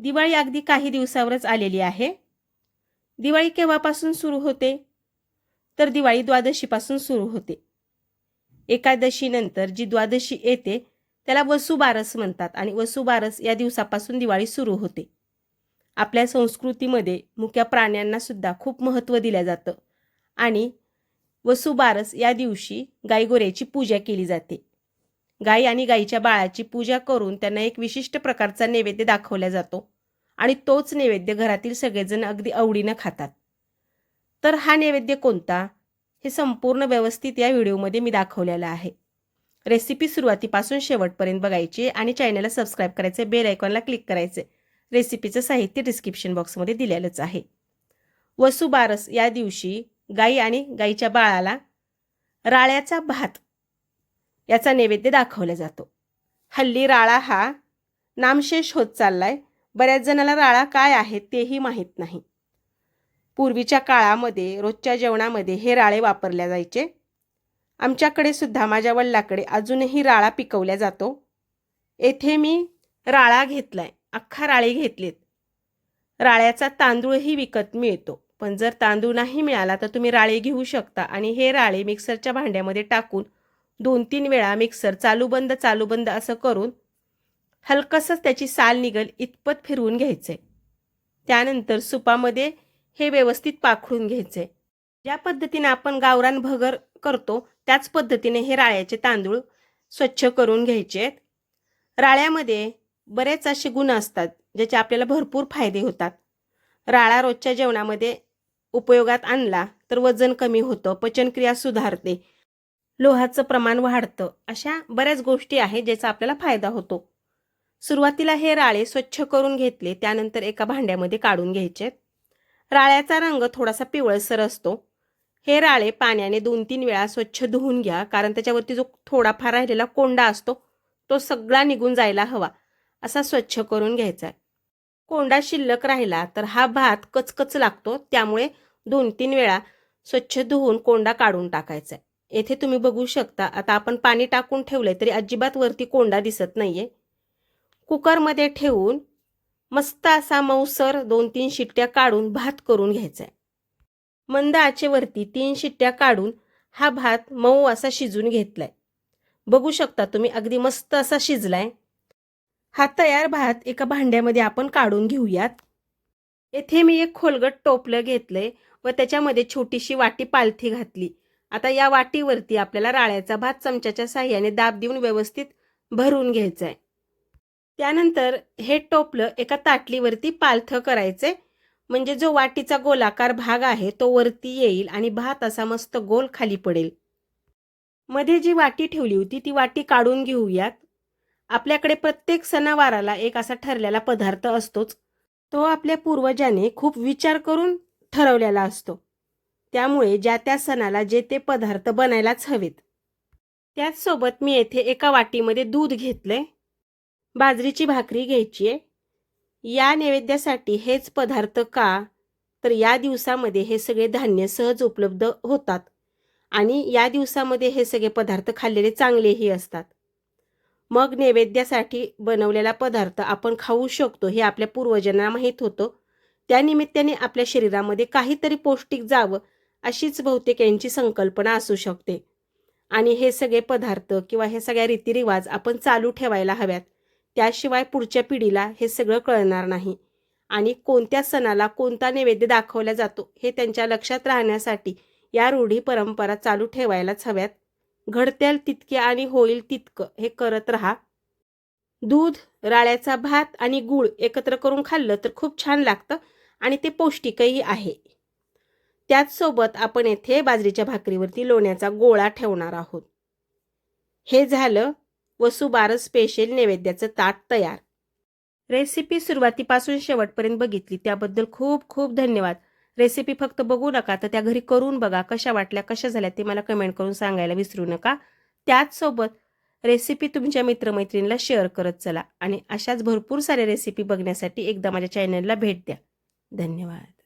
दिवाळी अगदी काही दिवसावरच आलेली आहे. दिवाळी केव्हापासून सुरू होते? तर दिवाळी द्वादशीपासून सुरू होते. एकादशीनंतर जी द्वादशी येते त्याला वसुबारस म्हणतात आणि वसुबारस या दिवसापासून दिवाळी सुरू होते. आपल्या संस्कृतीमध्ये मुक्या प्राण्यांना सुद्धा खूप महत्त्व दिलं जातं आणि वसुबारस या दिवशी गाईगोऱ्याची पूजा केली जाते. गाई आणि गाईच्या बाळाची पूजा करून त्यांना एक विशिष्ट प्रकारचा नैवेद्य दाखवला जातो. आणि तोच नैवेद्य घरातील सगळेजण अगदी आवडीनं खातात. तर हा नैवेद्य कोणता? हे संपूर्ण व्यवस्थित या व्हिडिओमध्ये मी दाखवलेलं आहे. रेसिपी सुरुवातीपासून शेवटपर्यंत बघायची आणि चॅनलला सबस्क्राईब करायचे बेल आयकॉनला क्लिक करायचे रेसिपीचं साहित्य डिस्क्रिप्शन बॉक्समध्ये दिलेलंच आहे. वसुबारस या दिवशी गाई आणि गाईच्या बाळाला राळ्याचा भात याचा नैवेद्य दाखवला जातो. हल्ली राळा हा नामशेष होत चाललाय. बऱ्याच जणाला राळा काय आहे तेही माहीत नाही. पूर्वीच्या काळामध्ये रोजच्या जेवणामध्ये हे राळे वापरल्या जायचे. आमच्याकडे सुद्धा माझ्या वडिलाकडे अजूनही राळा पिकवल्या जातो. येथे मी राळा घेतलाय अख्खा राळे घेतलेत. राळ्याचा तांदूळही विकत मिळतो. पण जर तांदूळ नाही मिळाला तर तुम्ही राळे घेऊ शकता आणि हे राळे मिक्सरच्या भांड्यामध्ये टाकून दोन तीन वेळा मिक्सर चालू बंद चालू बंद असं करून हलकसंच त्याची साल निघल इतपत फिरवून घ्यायचे. त्यानंतर सुपामध्ये हे व्यवस्थित पाखडून घ्यायचे. ज्या पद्धतीने आपण गावरान भगर करतो त्याच पद्धतीने हे राळ्याचे तांदूळ स्वच्छ करून घ्यायचे. राळ्यामध्ये बरेच असे गुण असतात ज्याचे आपल्याला भरपूर फायदे होतात. राळा रोजच्या जेवणामध्ये उपयोगात आणला तर वजन कमी होतं पचनक्रिया सुधारते लोहाचं प्रमाण वाढतं. अशा बऱ्याच गोष्टी आहेत ज्याचा आपल्याला फायदा होतो. सुरुवातीला हे राळे स्वच्छ करून घेतले त्यानंतर एका भांड्यामध्ये काढून घ्यायचे. राळ्याचा रंग थोडासा पिवळसर असतो. हे राळे पाण्याने दोन तीन वेळा स्वच्छ धुवून घ्या कारण त्याच्यावरती जो थोडाफार राहिलेला कोंडा असतो तो सगळा निघून जायला हवा असा स्वच्छ करून घ्यायचा आहे. कोंडा शिल्लक राहिला तर हा भात कचकच लागतो त्यामुळे दोन तीन वेळा स्वच्छ धुवून कोंडा काढून टाकायचा आहे. येथे तुम्ही बघू शकता आता आपण पाणी टाकून ठेवलंय तरी अजिबात वरती कोंडा दिसत नाहीये. कुकरमध्ये ठेवून मस्त असा मऊसर दोन तीन शिट्ट्या काढून भात करून घ्यायचा आहे मंद आचेवरती तीन शिट्ट्या काढून हा भात मऊ असा शिजून घेतलाय. बघू शकता तुम्ही अगदी मस्त असा शिजलाय. हा तयार भात एका भांड्यामध्ये आपण काढून घेऊयात. येथे मी एक खोलगट टोपलं घेतलंय व त्याच्यामध्ये छोटीशी वाटी पालथी घातली. आता या वाटीवरती आपल्याला राळ्याचा भात चमच्याच्या साह्याने दाब देऊन व्यवस्थित भरून घ्यायचा आहे त्यानंतर हे टोपलं एका ताटलीवरती पालथं करायचे म्हणजे जो वाटीचा गोलाकार भाग आहे तो वरती येईल आणि भात असा मस्त गोल खाली पडेल. मध्ये जी वाटी ठेवली होती ती वाटी काढून घेऊयात. आपल्याकडे प्रत्येक सणावाराला एक असा ठरलेला पदार्थ असतोच. तो आपल्या पूर्वजाने खूप विचार करून ठरवलेला असतो. त्यामुळे ज्या त्या सणाला जे ते पदार्थ बनायलाच हवेत. त्याचसोबत मी येथे एका वाटीमध्ये दूध घेतलंय. बाजरीची भाकरी घ्यायची आहे. या नैवेद्यासाठी हेच पदार्थ का? तर या दिवसामध्ये हे सगळे धान्य सहज उपलब्ध होतात. आणि या दिवसामध्ये हे सगळे पदार्थ खाल्लेले चांगलेही असतात. मग नैवेद्यासाठी बनवलेला पदार्थ आपण खाऊ शकतो हे आपल्या पूर्वजांना माहीत होतं. त्यानिमित्ताने आपल्या शरीरामध्ये काहीतरी पौष्टिक जावं अशीच बहुतेक यांची संकल्पना असू शकते. आणि हे सगळे पदार्थ किंवा हे सगळ्या रीतिरिवाज आपण चालू ठेवायला हव्यात. त्याशिवाय पुढच्या पिढीला हे सगळं कळणार नाही. आणि कोणत्या सणाला कोणता नैवेद्य दाखवला जातो हे त्यांच्या लक्षात राहण्यासाठी या रूढी परंपरा चालू ठेवायलाच हव्यात. घडत्याल तितके आणि होईल तितकं हे करत राहा. दूध राळ्याचा भात आणि गूळ एकत्र करून खाल्लं तर खूप छान लागतं आणि ते पौष्टिकही आहे. त्याचसोबत आपण येथे बाजरीच्या भाकरीवरती लोण्याचा गोळा ठेवणार आहोत. हे झालं वसुबारस स्पेशल नैवेद्याचं ताट तयार. रेसिपी सुरुवातीपासून शेवटपर्यंत बघितली त्याबद्दल खूप खूप धन्यवाद. रेसिपी फक्त बघू नका तर त्या घरी करून बघा कशा वाटल्या कशा झाल्या ते मला कमेंट करून सांगायला विसरू नका. त्याचसोबत रेसिपी तुमच्या मित्रमैत्रिणीला शेअर करत चला आणि अशाच भरपूर साऱ्या रेसिपी बघण्यासाठी एकदा माझ्या चॅनलला भेट द्या. धन्यवाद.